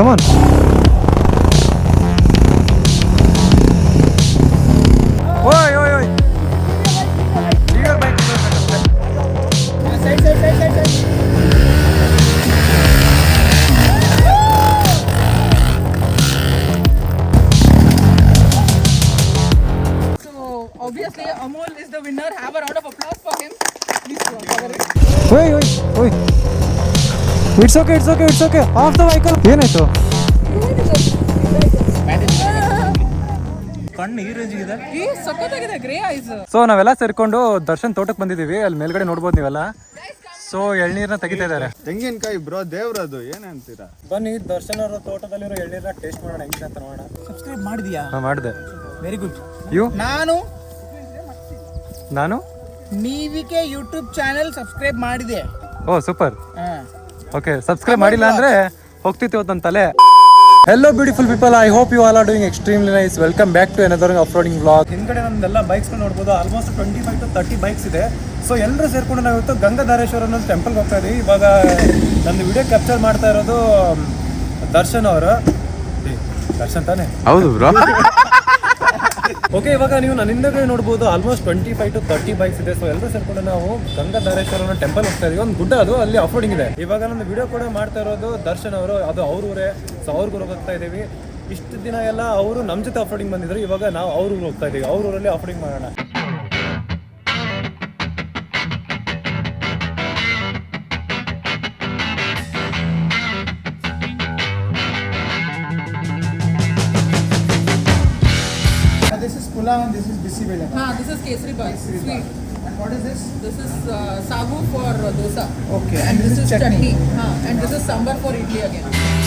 ಕಮಾನ್ ಓಯ್ it's okay it's okay it's okay off the vehicle ಏನಾಯ್ತು? ಕಣ್ಣು ಈ ರೇಂಜಿಗಿದೆ ಈ ಸಖತ್ತಾಗಿದೆ ಗ್ರೇ ಐಸ್ ಸೊ ನಾವೆಲ್ಲ ಸೇರ್ಕೊಂಡು ದರ್ಶನ್ ತೋಟಕ್ಕೆ ಬಂದಿದ್ದೀವಿ. ಅಲ್ಲಿ ಮೇಲ್ಗಡೆ ನೋಡ್ಬೋದು ನೀವೆಲ್ಲ. ಸೊ ಎಳ್ನೀರ್ನ ತೆಗಿತಾ ಇದ್ದಾರೆ. ತೆಂಗಿನಕಾಯಿ ಬ್ರೋ ದೇವ್ರದು ಏನಂತೀರಾ ಅಂತೀರಾ? ಬನ್ನಿ ದರ್ಶನ್ ಅವರ ತೋಟದಲ್ಲಿರೋ ಎಳ್ನೀರ್ನ ಟೇಸ್ಟ್ ಮಾಡೋಣ ಹೆಂಗಿದೆ ಅಂತ ನೋಡೋಣ. ಸಬ್ಸ್ಕ್ರೈಬ್ ಮಾಡಿದ್ಯಾ? ಹಾಂ ಮಾಡಿದೆ. ವೆರಿ ಗುಡ್ ಯು ನಾನು? ನಾನು? ನೀವಿಕೆ ಯೂಟ್ಯೂಬ್ ಚಾನೆಲ್ ಸಬ್ಸ್ಕ್ರೈಬ್ ಮಾಡಿದೆ. ಓ ಸೂಪರ್ ಹಾ. ಓಕೆ ಸಬ್ಸ್ಕ್ರೈಬ್ ಮಾಡಿಲ್ಲ ಅಂದ್ರೆ ಹೋಗ್ತಿತ್ತು ಇವತ್ತು ನನ್ನ ತಲೆ. Hello beautiful people I hope you all are doing extremely nice welcome back to another uploading blog ಹಿಂದ್ಗಡೆ ನಮ್ದೆಲ್ಲ ಬೈಕ್ಸ್ ನೋಡ್ಬೋದು. Almost twenty five to thirty bikes ಇದೆ. ಸೊ ಎಲ್ಲರೂ ಸೇರ್ಕೊಂಡು ನಾವು ಇವತ್ತು ಗಂಗಾಧಾರೇಶ್ವರ ಅನ್ನೋ ಟೆಂಪಲ್ಗೆ ಹೋಗ್ತಾ ಇದ್ದೀವಿ ಇವಾಗ ನನ್ನ ವಿಡಿಯೋ ಕ್ಯಾಪ್ಚರ್ ಮಾಡ್ತಾ ಇರೋದು ದರ್ಶನ್ ಅವರು. ದರ್ಶನ್ ತಾನೆ? ಹೌದು ಓಕೆ ಇವಾಗ ನೀವು ನನ್ನ ಹಿಂದೆ ನೋಡ್ಬೋದು almost twenty five to thirty bikes ಇದೆ. ಸೊ ಎಲ್ಲರೂ ಸೇರ್ಕೊಂಡು ನಾವು ಗಂಗಾಧಾರೇಶ್ವರ ಟೆಂಪಲ್ ಹೋಗ್ತಾ ಇದೀವಿ. ಒಂದು ಗುಡ್ಡ ಅದು, ಅಲ್ಲಿ ಅಫೋರ್ಡಿಂಗ್ ಇದೆ. ಇವಾಗ ನಾನು ವಿಡಿಯೋ ಕೂಡ ಮಾಡ್ತಾ ಇರೋದು ದರ್ಶನ್ ಅವರು, ಅದು ಅವ್ರ ಊರೇ. ಸೊ ಅವ್ರ ಹೋಗ್ತಾ ಇದೀವಿ. ಇಷ್ಟು ದಿನ ಎಲ್ಲ ಅವರು ನಮ್ಮ ಜೊತೆ ಅಫೋರ್ಡಿಂಗ್ ಬಂದಿದ್ರು. ಇವಾಗ ನಾವು ಅವ್ರ ಊರಿಗೆ ಹೋಗ್ತಾ ಇದೀವಿ. ಅವ್ರ ಊರಲ್ಲಿ ಅಫೋರ್ಡಿಂಗ್ ಮಾಡೋಣ. And this is bisi bele. Ah, this is kesari bhai. Sweet. And what is this? This is uh, sagu for dosa. Okay, and This is chutney. Huh. And this is sambar for idli again.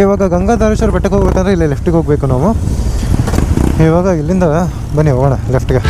Okay ಇವಾಗ ಗಂಗಾಧಾರೇಶ್ವರ ಬೆಟ್ಟಕ್ಕೆ ಹೋಗ್ಬೇಕಂದ್ರೆ ಇಲ್ಲಿ ಲೆಫ್ಟಿಗೆ ಹೋಗಬೇಕು ನಾವು. ಇವಾಗ ಇಲ್ಲಿಂದ ಬನ್ನಿ ಹೋಗೋಣ ಲೆಫ್ಟ್ಗೆ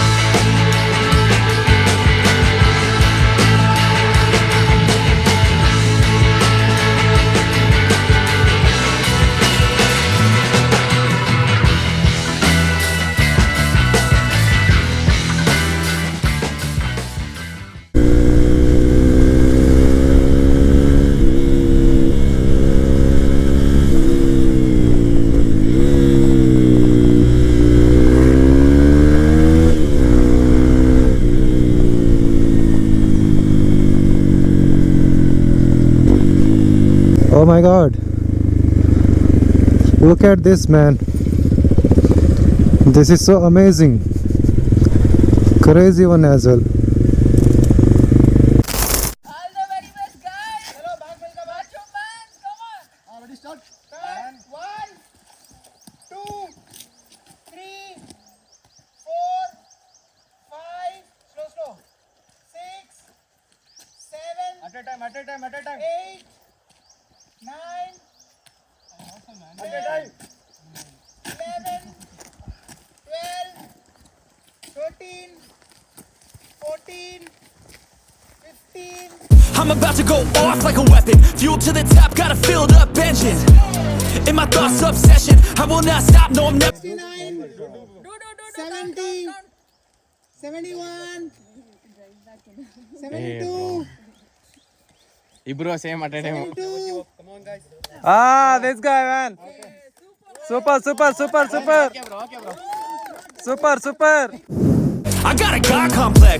my god. Look at this man. This is so amazing. Crazy one as well. I'm about to go off like a weapon. Fuel to the top, got a filled up engine. In my thoughts, obsession. I will not stop, no, I'm never. 69, do, do, do, do. 70, 71, 72, ಇಬ್ರು same at 72, Ah, this guy, man. Super, super, super, super. Super, super. I got a God complex.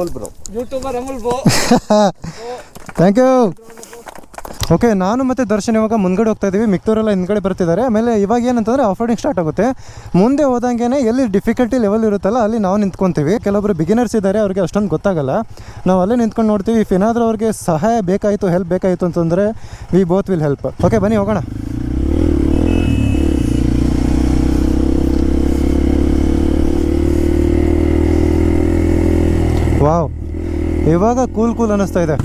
Okay, bro YouTuber bro. Bro. Thank you okay ನಾನು ಮತ್ತು ದರ್ಶನ್ ಇವಾಗ ಮುಂದ್ಗಡೆ ಹೋಗ್ತಾ ಇದ್ದೀವಿ ಮಿಕ್ತೂರೆಲ್ಲ ಹಿಂದ್ಗಡೆ ಬರ್ತಿದ್ದಾರೆ. ಆಮೇಲೆ ಇವಾಗ ಏನಂತಂದರೆ ಆಫರ್ಡಿಂಗ್ ಸ್ಟಾರ್ಟ್ ಆಗುತ್ತೆ. ಮುಂದೆ ಹೋದಂಗೆ ಎಲ್ಲಿ ಡಿಫಿಕಲ್ಟಿ ಲೆವೆಲ್ ಇರುತ್ತಲ್ಲ ಅಲ್ಲಿ ನಾವು ನಿಂತ್ಕೊತೀವಿ. ಕೆಲವೊಬ್ರು ಬಿಗಿನರ್ಸ್ ಇದ್ದಾರೆ ಅವ್ರಿಗೆ ಅಷ್ಟೊಂದು ಗೊತ್ತಾಗಲ್ಲ. ನಾವು ಅಲ್ಲೇ ನಿಂತ್ಕೊಂಡು ನೋಡ್ತೀವಿ. ಇಫ್ ಏನಾದರೂ ಅವ್ರಿಗೆ ಸಹಾಯ ಬೇಕಾಯಿತು ಹೆಲ್ಪ್ ಬೇಕಾಯಿತು ಅಂತಂದರೆ we both will help okay ಬನ್ನಿ ಹೋಗೋಣ. ಇವಾಗ ಕೂಲ್ ಕೂಲ್ ಅನ್ನಿಸ್ತಾ ಇದೆ.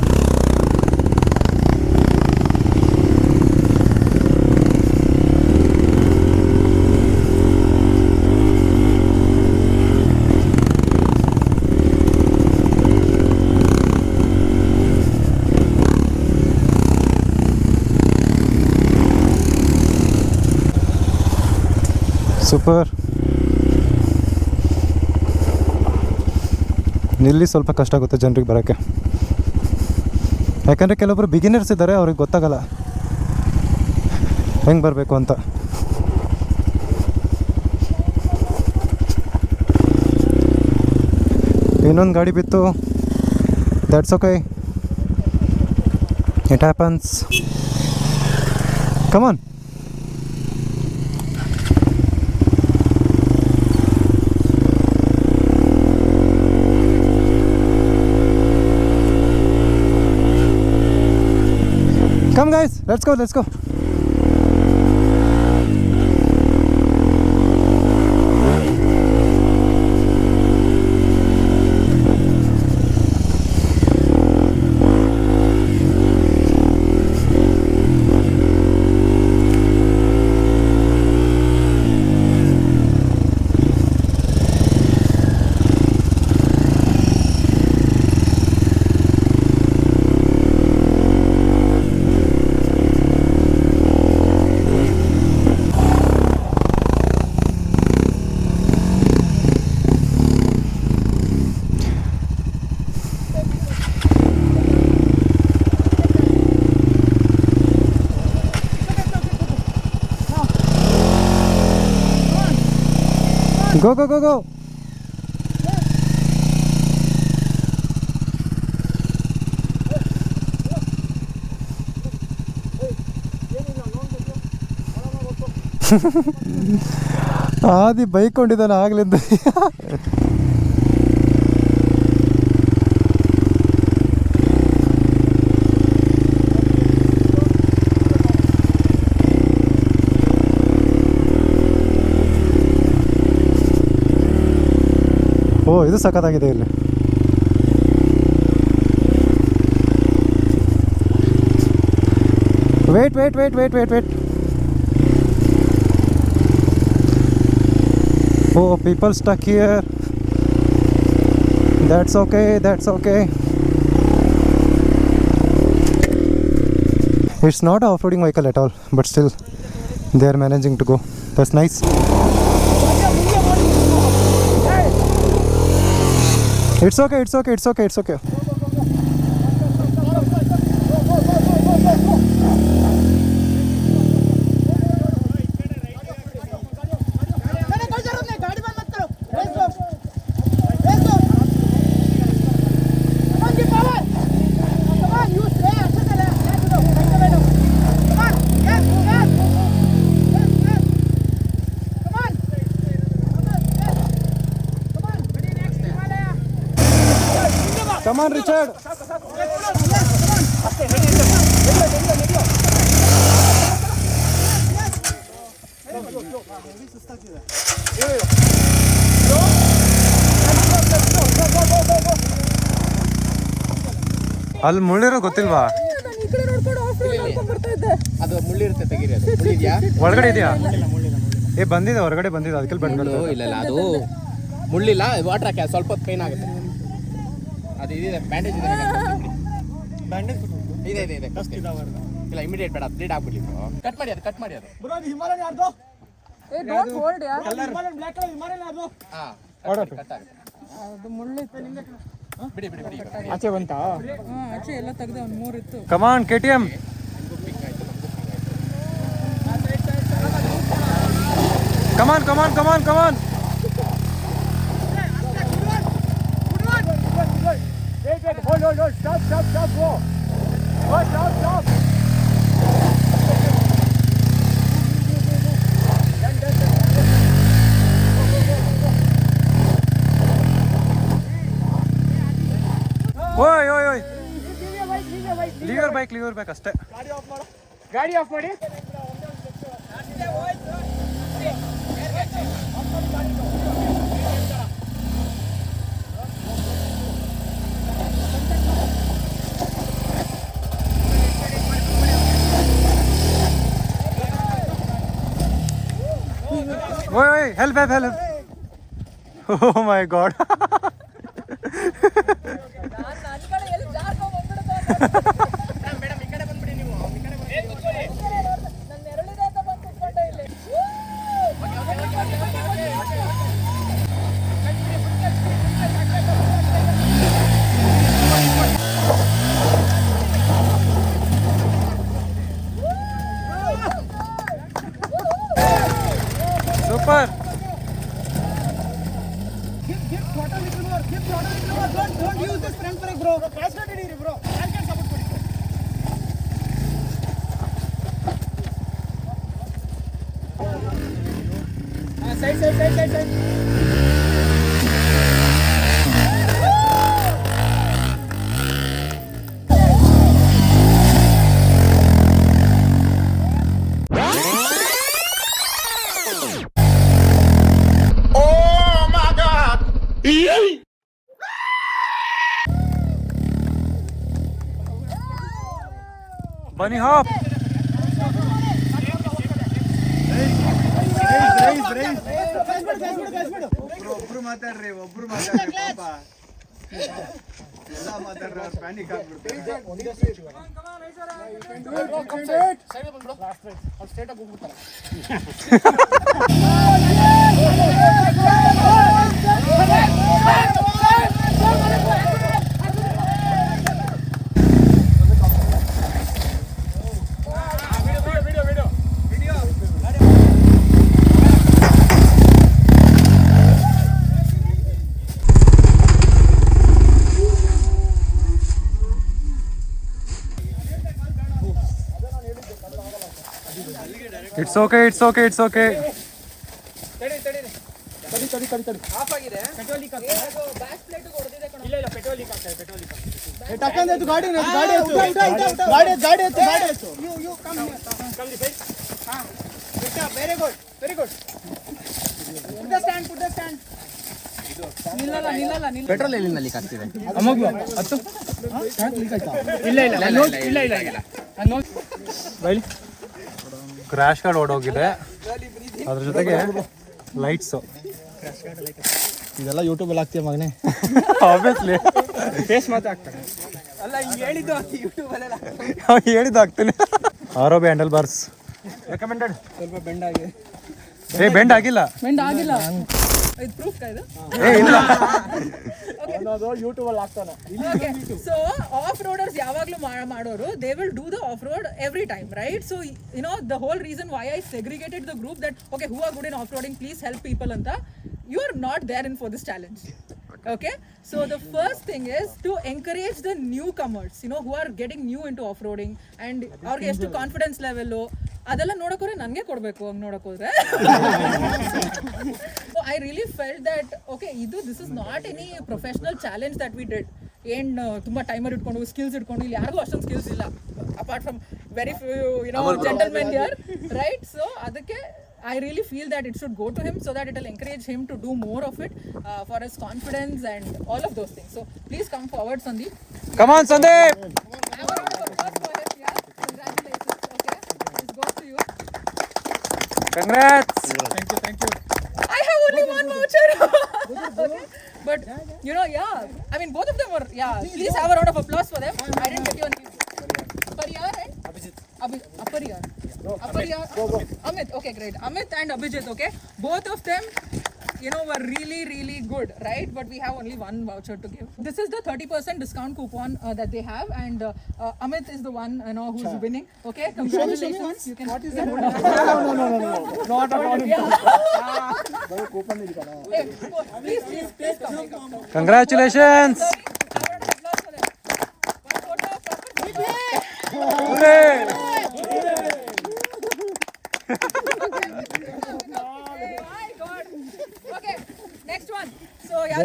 ಸೂಪರ್ ಇಲ್ಲಿ ಸ್ವಲ್ಪ ಕಷ್ಟ ಆಗುತ್ತೆ ಜನರಿಗೆ ಬರೋಕ್ಕೆ. ಯಾಕಂದರೆ ಕೆಲವೊಬ್ಬರು ಬಿಗಿನರ್ಸ್ ಇದ್ದಾರೆ, ಅವ್ರಿಗೆ ಗೊತ್ತಾಗಲ್ಲ. ಹೆಂಗೆ ಬರಬೇಕು ಅಂತ. ಇನ್ನೊಂದು ಗಾಡಿ ಬಿತ್ತು. That's okay it happens come on let's go, let's go. Go, go, go, go. ಆದಿ ಬೈಕೊಂಡಿದ್ದಾನೆ ಆಗ್ಲಿಂದ ಇದು ಸಖತ್ತಾಗಿದೆ ಇಲ್ಲಿ wait wait wait wait wait wait oh people stuck here that's okay that's okay it's not off roading vehicle at all but still they are managing to go that's nice It's okay, it's okay, it's okay, it's okay. Come on Richard ಅಲ್ಲಿ ಮುಳ್ಳಿರೋ ಗೊತ್ತಿಲ್ವಾ? ಅದು ಮುಳ್ಳಿರುತ್ತೆ ತೆಗೀರಿ ಅದು. ಮುಳ್ಳಿದ್ಯಾ? ಒಳಗಡೆ ಇದೆಯಾ? ಏ ಬಂದಿದೆ ಹೊರಗಡೆ ಬಂದಿದೆ ಅದಕ್ಕೆ ಬಂದು ಇಲ್ಲ ಇಲ್ಲ ಅದು ಮುಳ್ಳಿಲ್ಲ ವಾಟರ್ ಹಾಕಿ ಸ್ವಲ್ಪ ಹೊತ್ತು ಪೈನ್ ಆಗುತ್ತೆ. ಅದು ಇದಿದೆ ಬ್ಯಾಂಡೇಜ್ ಇದೆ ಬ್ಯಾಂಡೇಜ್ ಇದೆ ಇದೆ ಇದೆ. ಕಷ್ಟ ಇಲ್ಲ ಇಮಿಡಿಯೇಟ್ ಬೇಡ ಅಪ್ಡೇಟ್ ಆಗ್ಬಿಡಿ ಬ್ರೋ ಕಟ್ ಮಾಡಿ ಅದು ಕಟ್ ಮಾಡಿ ಅದು. ಏ ಡೋಂಟ್ ಹೋಲ್ಡ್ ಯಾ ಹಾಂ ಕಟ್ ಆಗುತ್ತೆ. ಅದು ಮುಳ್ಳಿತ್ತು. ಬಿಡಿ ಬಿಡಿ ಬಿಡಿ ಆಚೆ ಬಂತಾ? ಹಾ ಆಚೆ ಎಲ್ಲ ತೆಗ್ದೆ ಒಂದು ಮೂರು ಇತ್ತು come on K T M come on come on come on come on wait. Hold, hold, hold. Stop, stop, stop. Go. Go, stop, stop. Done, done, done, done. ಓಯ್ ಓಯ್ ಓಯ್ Leave your bike, leave your bike, leave leave your bike leave your bike ಅಷ್ಟೇ ಗಾಡಿ off ಮಾಡಿ ಓಯ್ ಓಯ್ help help Wait, wait, help, help, help. Oh my god. ಬನ್ನಿ hop. ಒಬ್ರು ಮಾತಾಡ್ರಿ ಒಬ್ರು ಮಾತಾಡ್ರಿ ಪಾಪ. ಎಲ್ಲ ಮಾತಾಡ್ರಿ ಅವ್ರು ಪ್ಯಾನಿಕ್ ಆಗ್ಬಿಡ್ತಾರೆ. It's okay it's okay it's okay ಏ, ಟಕ್ಕಂದ್ ಎತ್ತು ಗಾಡಿ ಎತ್ತು, ಗಾಡಿ ಎತ್ತು. ಗಾಡಿ ಎತ್ತು, ಗಾಡಿ ಎತ್ತು, ಗಾಡಿ ಎತ್ತು. You, you come. ಹಾ. Very good the stand. ನಿಲ್ಲಲ್ಲ ನಿಲ್ಲಲ್ಲ ನಿಲ್ಲ. ಪೆಟ್ರೋಲ್ ಎಲ್ಲಿಂದ ಲೀಕ್ ಆಗ್ತಿದೆ? ಇಲ್ಲ ಇಲ್ಲ ಇಲ್ಲ ಇಲ್ಲ ಇಲ್ಲ ಇಲ್ಲ ಕ್ರ್ಯಾಶ್ ಕಾರ್ಡ್ ಓಡೋಗಿದೆ. ಅದ್ರ ಜೊತೆಗೆ ಲೈಟ್ಸು ಇದೆಲ್ಲ ಯೂಟ್ಯೂಬ್ ಅಲ್ಲಿ ಹಾಕ್ತೀಯ ಮಗನೇ? ಆಬ್ವಿಯಸ್ಲಿ ಫೇಸ್ ಮಾತ್ರ ಹಾಕ್ತಾರೆ. ಹೇಳಿದ್ದು ಆಗ್ತೀನಿ R O B handle bars recommended ಸ್ವಲ್ಪ ಬೆಂಡ್ ಆಗಿದೆ ಏ ಬೆಂಡ್ ಆಗಿಲ್ಲ. ಬೆಂಡ್ ಆಗಿಲ್ಲ. ಇದು ಪ್ರೂಫ್ ಕೈದು ಏ ಇಲ್ಲ. ಅನ್ನೋದು ಯೂಟ್ಯೂಬ್ ಅಲ್ಲಿ ಹಾಕ್ತಾನೆ. ಓಕೆ ಸೊ ಆಫ್ ರೋಡರ್ಸ್ ಯಾವಾಗಲೂ ಮಾಡೋರು they will do the off road every time right so you know the whole reason why I segregated the group that okay who are good in off roading please help people ಅಂತ you are not there in for this challenge okay? So the first thing is to encourage the newcomers you know who are getting new into off-roading and ಅವ್ರಿಗೆ ಎಷ್ಟು confidence level ಅದೆಲ್ಲ ನೋಡೋಕೋರೆ ನನಗೆ ಕೊಡಬೇಕು ಹಂಗೆ ನೋಡೋಕೋದ್ರೆ. I really felt that okay ಇದು this is not any professional challenge that we did ಏನು ತುಂಬಾ timer ಇಟ್ಕೊಂಡು ಸ್ಕಿಲ್ಸ್ ಇಟ್ಕೊಂಡು ಇಲ್ಲಿ ಯಾರಿಗೂ ಅಷ್ಟೊಂದು ಸ್ಕಿಲ್ಸ್ ಇಲ್ಲ. Apart from very few you know gentlemen here right so ಅದಕ್ಕೆ I really feel that it should go to him so that it'll encourage him to do more of it uh, for his confidence and all of those things. So please come forward, Sandeep. Come on, Sandeep. Congratulations. Okay. Congrats. Thank you. Thank you. I have only one voucher. okay. But you know, yeah. I mean, both of them were. Yeah. Please have a round of applause for them. I didn't get your name. Pariyar and Abhijit. Abhi- Pariyar. Amit. Okay, great. Amit and Abhijit. Okay, both of them you know were really really good right? But we have only one voucher to give. This is the 30% discount coupon uh, that they have and uh, uh, amit is the one you know who's Chha. winning okay? Congratulations. You can what is that? No no no no no not please please please come. Congratulations.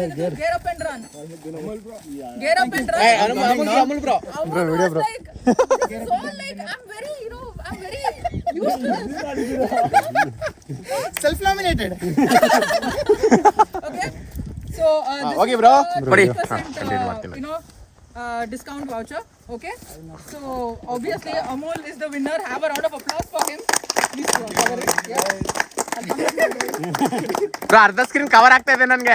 So, ಯಾರಿದು gear up and run. Gear up and run. Amul bro Amul was like, so like, I'm very, you know, I'm very used to this. Self nominated. Okay. So, uh, this okay, is bro. a ಕೊಡಿ. 20%, ಹಾ, continue uh, ಮಾಡ್ತೀನಿ. you know, uh, discount voucher. Okay. So, obviously, Amol is the winner. Have a round of applause for him. Please uh, cover it. Yeah. Bro ಅರ್ಧ screen cover ಆಗ್ತಾ ಇದೆ ನನಗೆ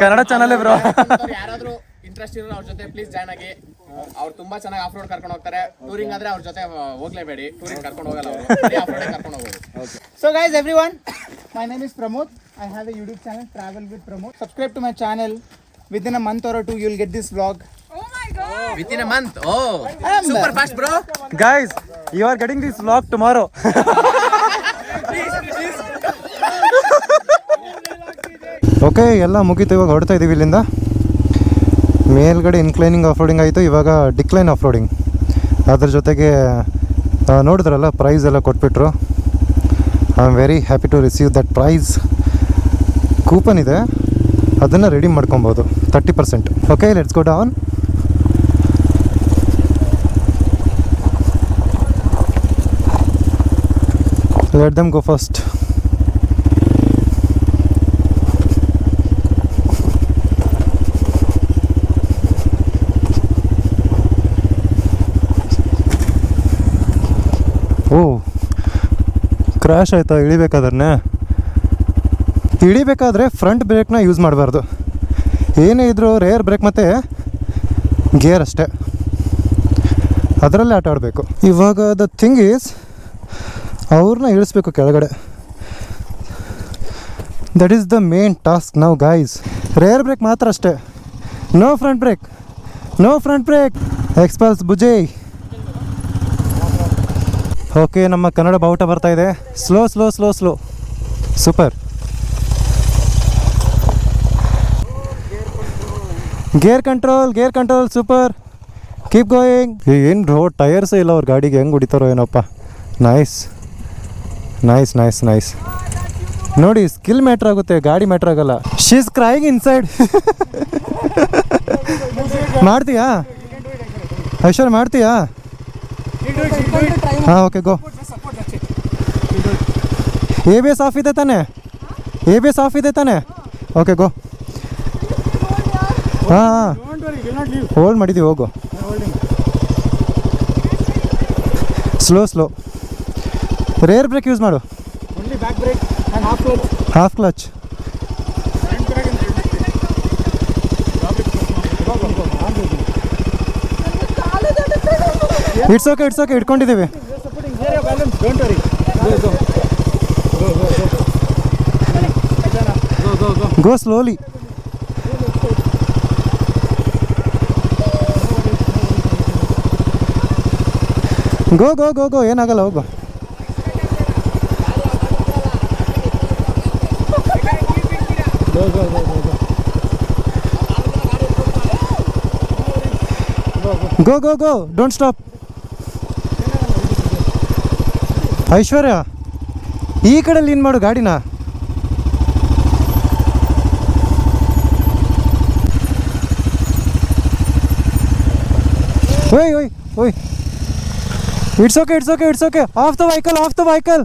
Kannada channel bro. ಯಾರಾದ್ರೂ interest ಇರೋ ಅವ್ರ ಜೊತೆ please join ಆಗಿ ಅವ್ರು ತುಂಬಾ ಚೆನ್ನಾಗಿ ಆಫ್ ರೋಡ್ ಕರ್ಕೊಂಡು ಹೋಗ್ತಾರೆ. ಟೂರಿಂಗ್ ಆದ್ರೆ ಅವ್ರ ಜೊತೆ ಹೋಗ್ಲೇಬೇಡಿ. ಟೂರಿಂಗ್ ಕರ್ಕೊಂಡು ಹೋಗಲ್ಲ ಅವರು. ಕರ್ಕೊಂಡು so guys everyone my name is Pramod I have a YouTube channel travel with Pramod subscribe to my channel with in a month or two you'll get this vlog with in a month oh super fast bro guys you are getting this vlog tomorrow okay, ಎಲ್ಲ ಮುಗೀತು, ಇವಾಗ ಹೊಡ್ತಾ ಇದ್ದೀವಿ ಇಲ್ಲಿಂದ. ಮೇಲ್ಗಡೆ ಇನ್ಕ್ಲೈನಿಂಗ್ off roading ಆಯಿತು, ಇವಾಗ decline off roading ಅದ್ರ ಜೊತೆಗೆ ನೋಡಿದ್ರಲ್ಲ ಪ್ರೈಸ್ ಎಲ್ಲ ಕೊಟ್ಬಿಟ್ರು. I am very happy to receive that prize coupon ಇದೆ. ಅದನ್ನು ರೆಡಿ ಮಾಡ್ಕೊಬೋದು thirty percent okay let's go down let them go first. Oh crash ಆಯಿತಾ? ಇಳಿಬೇಕಾದ್ರೆ ಇಳಿಬೇಕಾದ್ರೆ ಫ್ರಂಟ್ ಬ್ರೇಕ್ನ ಯೂಸ್ ಮಾಡಬಾರ್ದು. ಏನೇ ಇದ್ದರೂ ರೇರ್ ಬ್ರೇಕ್ ಮತ್ತು ಗೇರ್ ಅಷ್ಟೇ. ಅದರಲ್ಲೇ ಆಟ ಆಡಬೇಕು. ಇವಾಗ ದ ಥಿಂಗ್ ಈಸ್ ಅವ್ರನ್ನ ಇಳಿಸ್ಬೇಕು ಕೆಳಗಡೆ. That is the main task ನಾವು ಗಾಯ್ಸ್ ರೇರ್ ಬ್ರೇಕ್ ಮಾತ್ರ ಅಷ್ಟೇ. No front brake no front brake ಎಕ್ಸ್ಪಲ್ಸ್ ಬುಜೈ ಓಕೆ ನಮ್ಮ ಕನ್ನಡ ಬಾವುಟ ಬರ್ತಾ ಇದೆ. Slow slow slow slow super gear control gear control super keep going ಏನು ರೋ ಟೈರ್ಸ್ ಇಲ್ಲ ಅವ್ರ ಗಾಡಿಗೆ. ಹೆಂಗೆ ಹೊಡಿತಾರೋ ಏನಪ್ಪ. ನೈಸ್ ನೈಸ್ ನೈಸ್ ನೈಸ್ ನೋಡಿ ಸ್ಕಿಲ್ ಮ್ಯಾಟ್ರ್ ಆಗುತ್ತೆ. ಗಾಡಿ ಮ್ಯಾಟ್ರ್ ಆಗಲ್ಲ. ಶೀಸ್ ಕ್ರೈಂಗ್ ಇನ್ಸೈಡ್ ಮಾಡ್ತೀಯಾ? ಐಶ್ವರ್ ಮಾಡ್ತೀಯಾ? ಹಾಂ okay go A B S off ಇದೆ ತಾನೆ? ಎ ಬಿ ಎಸ್ ಆಫ್ ಇದೆ ತಾನೆ? ಓಕೆ ಗೋ ಹಾಂ ಹಾಂ. ಹೋಲ್ಡ್ ಮಾಡಿದ್ದೀವಿ ಹೋಗು. Slow slow rear brake use ಮಾಡು. Half clutch it's okay it's okay ಇಟ್ಕೊಂಡಿದ್ದೀವಿ. ಗೋ ಸ್ಲೋಲಿ ಗೋ ಗೋ ಗೋ ಗೋ ಏನಾಗಲ್ಲ, ಹೋಗು. ಗೋ ಗೋ ಗೋ ಡೋಂಟ್ ಸ್ಟಾಪ್ ಐಶ್ವರ್ಯ, ಈ ಕಡೆ ಲೀನ್ ಮಾಡು ಗಾಡಿನ. ಓಯ್ ಓಯ್ ಓಯ್. It's okay it's okay it's okay off the vehicle off the vehicle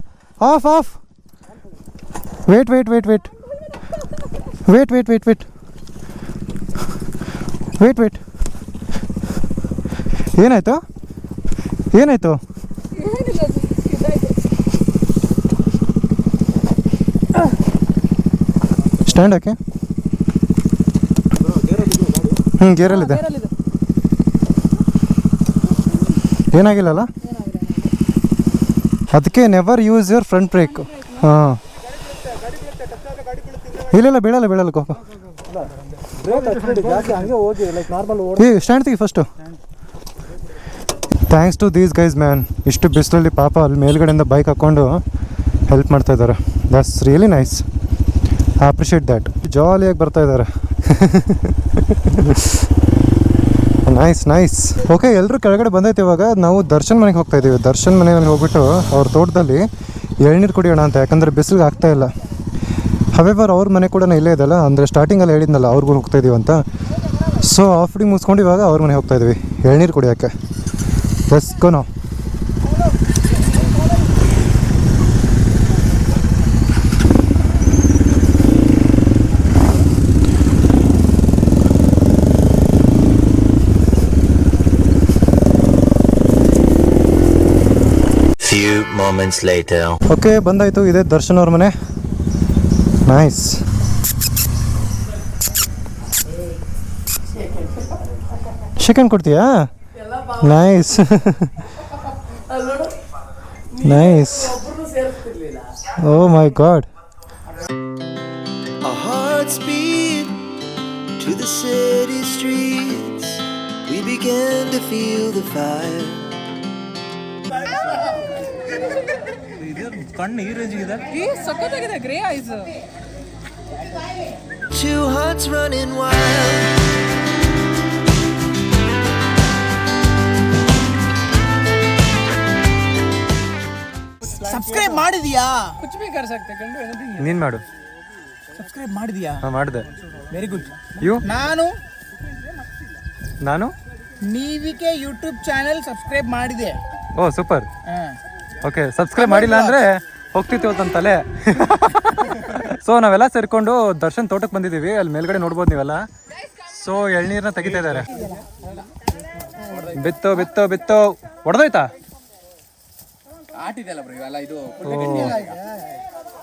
off off wait wait wait wait wait wait wait wait wait wait ಏನಾಯ್ತು? ಏನಾಯ್ತು? ಸ್ಟ್ಯಾಂಡ್ ಹಾಕಿ. ಹ್ಞೂ ಗೇರಲ್ಲಿದೆ. ಏನಾಗಿಲ್ಲಲ್ಲ? ಅದಕ್ಕೆ never use your front brake ಹಾಂ. ಇಲ್ಲ ಇಲ್ಲ ಬೀಳಲ್ಲ ಬೀಳಲ್ಲ ಕೋಪ ಸ್ಟ್ಯಾಂಡ್ ತೆಗಿ first thanks to these guys man ಇಷ್ಟು ಬಿಸಿಲಲ್ಲಿ ಪಾಪ ಅಲ್ಲಿ ಮೇಲ್ಗಡೆಯಿಂದ ಬೈಕ್ ಹಾಕ್ಕೊಂಡು ಹೆಲ್ಪ್ ಮಾಡ್ತಾ ಇದ್ದಾರೆ. That's really nice appreciate that ಜಾಲಿಯಾಗಿ ಬರ್ತಾ ಇದ್ದಾರೆ. ನೈಸ್ ನೈಸ್ ಓಕೆ ಎಲ್ಲರೂ ಕೆಳಗಡೆ ಬಂದೈತೆ ಇವಾಗ. ನಾವು ದರ್ಶನ್ ಮನೆಗೆ ಹೋಗ್ತಾ ಇದ್ದೀವಿ ದರ್ಶನ್ ಮನೆಯಲ್ಲಿ ಹೋಗ್ಬಿಟ್ಟು ಅವ್ರ ತೋಟದಲ್ಲಿ ಎಳ್ನೀರು ಕುಡಿಯೋಣ ಅಂತ. ಯಾಕಂದರೆ ಬಿಸಿಲಿಗೆ ಆಗ್ತಾ ಇಲ್ಲ. ಹವೆವರ್ ಅವ್ರ ಮನೆ ಕೂಡ ಇಲ್ಲೇ ಇದೆಲ್ಲ ಅಂದರೆ ಸ್ಟಾರ್ಟಿಂಗಲ್ಲಿ ಹೇಳಿದ್ನಲ್ಲ, ಅವ್ರಿಗೂ ಹೋಗ್ತಾ ಇದ್ದೀವಿ ಅಂತ. ಸೊ ಆಫ್ಡಿ ಮುಗಿಸ್ಕೊಂಡು ಇವಾಗ ಅವ್ರ ಮನೆ ಹೋಗ್ತಾ ಇದ್ದೀವಿ ಎಳ್ನೀರು ಕುಡಿಯೋಕ್ಕೆ. Yes moments later. ಓಕೆ ಬಂದಾಯಿತು ಇದೆ ದರ್ಶನ್ ಅವ್ರ ಮನೆ ನೈಸ್ ಚಿಕನ್ ಕೊಡ್ತೀಯಾ nice nice oh my god to the city streets. We began to feel the fire. ಏ ಸಖತ್ತಾಗಿದೆ grey eyes Two hearts running wild. Subscribe ಮಾಡಿದ್ಯಾ? ಕುಚ್ ಬಿ ಕರ್ ಸಕ್ತೆ ಕಂಡು anything. ನೀನ್ ಮಾಡು. ಸಬ್ಸ್ಕ್ರೈಬ್ ಮಾಡಿದ್ಯಾ? ಹಾ ಮಾಡಿದೆ. ವೆರಿ ಗುಡ್ ಯು ನಾನು? ನಾನು? ನೀವಿಕೆ ಯೂಟ್ಯೂಬ್ ಚಾನೆಲ್ ಸಬ್ಸ್ಕ್ರೈಬ್ ಮಾಡಿದೆ. ಓ ಸೂಪರ್ ಹಾ. ಓಕೆ ಸಬ್ಸ್ಕ್ರೈಬ್ ಮಾಡಿಲ್ಲ ಅಂದ್ರೆ ಹೋಗ್ತಿತ್ತು ಅಂತ ತಲೆ ಸೊ ನಾವೆಲ್ಲ ಸೇರ್ಕೊಂಡು ದರ್ಶನ್ ತೋಟಕ್ಕೆ ಬಂದಿದ್ದೀವಿ. ಅಲ್ಲಿ ಮೇಲ್ಗಡೆ ನೋಡ್ಬೋದು ನೀವೆಲ್ಲ. ಸೊ ಎಳ್ನೀರನ್ನ ತೆಗಿತಾ ಇದ್ದಾರೆ. ಬಿತ್ತು ಬಿತ್ತು ಬಿತ್ತು. ಹೊಡೆದೋಯ್ತಾ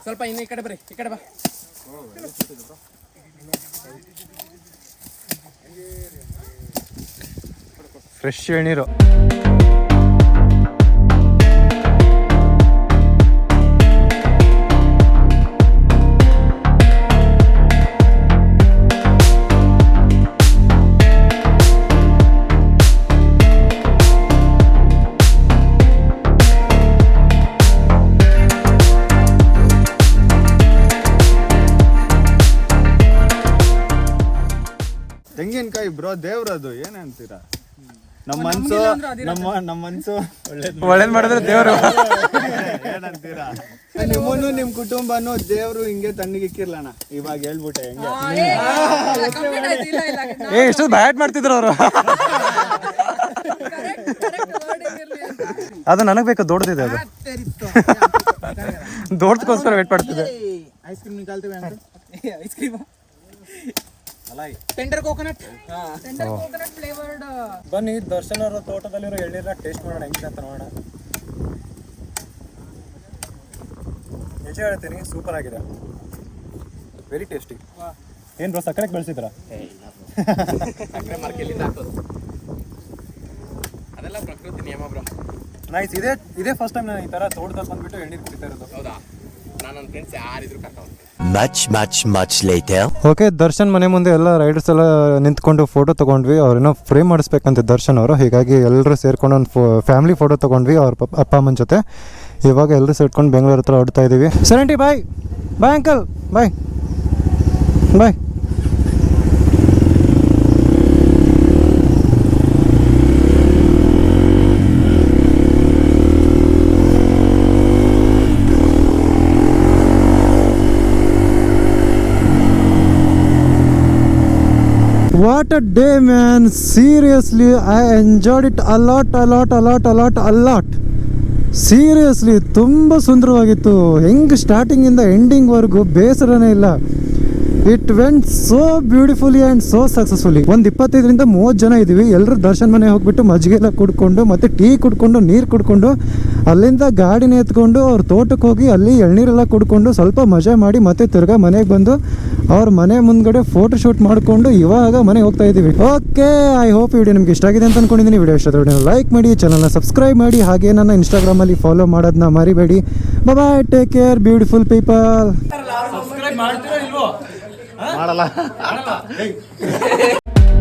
ಸ್ವಲ್ಪ ಇನ್ನು ಈ ಕಡೆ ಬರ್ರಿ ಈ ಕಡೆ ಬಾ. ಫ್ರೆಶ್ ಎಳ್ನೀರು. ತೆಂಗಿನಕಾಯಿ ಬ್ರೋ ದೇವ್ರದು ಏನಂತೀರಾ ನಮ್ಮ ಮನ್ಸು ನಮ್ಮ ನಮ್ಮ ಮನ್ಸು ಒಳ್ಳೇದ್ ಒಳ್ಳೇದು ಮಾಡಿದ್ರೆ ದೇವ್ರು. ಏನಂತೀರಾ? ನಿಮ್ಮನ್ನು ನಿಮ್ ಕುಟುಂಬನು ದೇವ್ರು ಹಿಂಗೆ ತಣ್ಣಗೆ ಇಕ್ಕಿರ್ಲಣ್ಣ. ಇವಾಗ ಹೇಳ್ಬಿಟ್ಟೆ ಹೆಂಗೆ. ಏ, ಎಷ್ಟು ಬ್ಯಾಟ್ ಮಾಡ್ತಿದ್ರು ಅವರು. ಅದು ನನಗೆ ಬೇಕು ದೊಡ್ಡದಿದೆ ಅದು. ದೊಡ್ಡದಕ್ಕೋಸ್ಕರ ವೇಟ್ ಮಾಡ್ತಿದ್ದೆ. Ice cream ice cream? Tender coconut ಹಾ. Coconut flavored, uh, ಬನ್ನಿ ದರ್ಶನ್ ಅವರ ತೋಟದಲ್ಲಿರೋ ಎಳ್ನೀರನ್ನ ಟೇಸ್ಟ್ ಮಾಡೋಣ ಹೆಂಗಿದೆ ಅಂತ ನೋಡೋಣ. ನಿಜ ಹೇಳ್ತೀನಿ ಸೂಪರ್ ಆಗಿದೆ. ವೆರಿ ಟೇಸ್ಟಿ ಏನ್ ಬ್ರೋ ಸಕ್ಕರೆ ಬೆಳೆಸಿದ್ರ? ಸಕ್ಕರೆ ಮಾರ್ಕ್ ಎಲ್ಲಿಂದ ಹಾಕೋದು ಅದೆಲ್ಲ ಪ್ರಕೃತಿ ನಿಯಮ ಬ್ರೋ ನೈಸ್ ಇದೇ ಇದೇ ಫಸ್ಟ್ ಟೈಮ್ ನಾನು ಈ ತರ ತೋಟದಲ್ಲಿ ಬಂದ್ಬಿಟ್ಟು ಎಳ್ನೀರು ಕುಡಿತಾ ಇರೋದು. ಹೌದಾ? ನನ್ನ ಫ್ರೆಂಡ್ಸ್ ಯಾರಿದ್ರು ಕರ್ಕೊಂಡು Much, much, much later. Okay Darshan ಮನೆ ಮುಂದೆ ಎಲ್ಲ ರೈಡರ್ಸ್ ಎಲ್ಲ ನಿಂತ್ಕೊಂಡು ಫೋಟೋ ತಗೊಂಡ್ವಿ. ಅವ್ರನ್ನ ಫ್ರೇಮ್ ಮಾಡಿಸ್ಬೇಕಂತೆ ದರ್ಶನ್ ಅವರು. ಹೀಗಾಗಿ ಎಲ್ಲರೂ ಸೇರ್ಕೊಂಡು ಒಂದು ಫೋ ಫ್ಯಾಮಿಲಿ ಫೋಟೋ ತಗೊಂಡ್ವಿ ಅವ್ರ ಅಪ್ಪ ಅಮ್ಮನ ಜೊತೆ. ಇವಾಗ ಎಲ್ಲರೂ ಸೇರ್ಕೊಂಡು ಬೆಂಗಳೂರು ಹತ್ರ ಹೊಡ್ತಾ ಇದ್ದೀವಿ seventy bye bye uncle bye bye what a day man seriously I enjoyed it a lot a lot a lot a lot a lot seriously ತುಂಬ ಸುಂದರವಾಗಿತ್ತು. ಹೆಂಗೆ ಸ್ಟಾರ್ಟಿಂಗಿಂದ ಎಂಡಿಂಗ್ವರೆಗೂ ಬೇಸರನೇ ಇಲ್ಲ. It went so beautifully and so successfully ಒಂದ್ ಇಪ್ಪತ್ತೈದರಿಂದ ಮೂವತ್ತು ಜನ ಇದೀವಿ ಎಲ್ಲರೂ ದರ್ಶನ್ ಮನೆ ಹೋಗ್ಬಿಟ್ಟು ಮಜ್ಜಿಗೆ ಎಲ್ಲ ಕುಡ್ಕೊಂಡು, ಮತ್ತೆ ಟೀ ಕುಡ್ಕೊಂಡು, ನೀರು ಕುಡ್ಕೊಂಡು, ಅಲ್ಲಿಂದ ಗಾಡಿನ ಎತ್ಕೊಂಡು, ಅವ್ರ ತೋಟಕ್ಕೆ ಹೋಗಿ ಅಲ್ಲಿ ಎಳ್ನೀರೆಲ್ಲ ಕುಡ್ಕೊಂಡು ಸ್ವಲ್ಪ ಮಜಾ ಮಾಡಿ ಮತ್ತೆ ತಿರ್ಗಾ ಮನೆಗೆ ಬಂದು ಅವ್ರ ಮನೆ ಮುಂದ್ಗಡೆ ಫೋಟೋ ಶೂಟ್ ಮಾಡಿಕೊಂಡು ಇವಾಗ ಮನೆಗೆ ಹೋಗ್ತಾ ಇದೀವಿ ಓಕೆ ಐ ಹೋಪ್ ವಿಡಿಯೋ ನಿಮ್ಗೆ ಇಷ್ಟ ಆಗಿದೆ ಅಂತ ಅನ್ಕೊಂಡಿದ್ದೀನಿ ವಿಡಿಯೋ ಇಷ್ಟ ಲೈಕ್ ಮಾಡಿ ಚಾನಲ್ನ ಸಬ್ಸ್ಕ್ರೈಬ್ ಮಾಡಿ, ಹಾಗೆ ನನ್ನ ಇನ್ಸ್ಟಾಗ್ರಾಮಲ್ಲಿ ಫಾಲೋ ಮಾಡೋದನ್ನ ಮರಿಬೇಡಿ. Bye take care beautiful people ಮಾಡಲ್ಲ.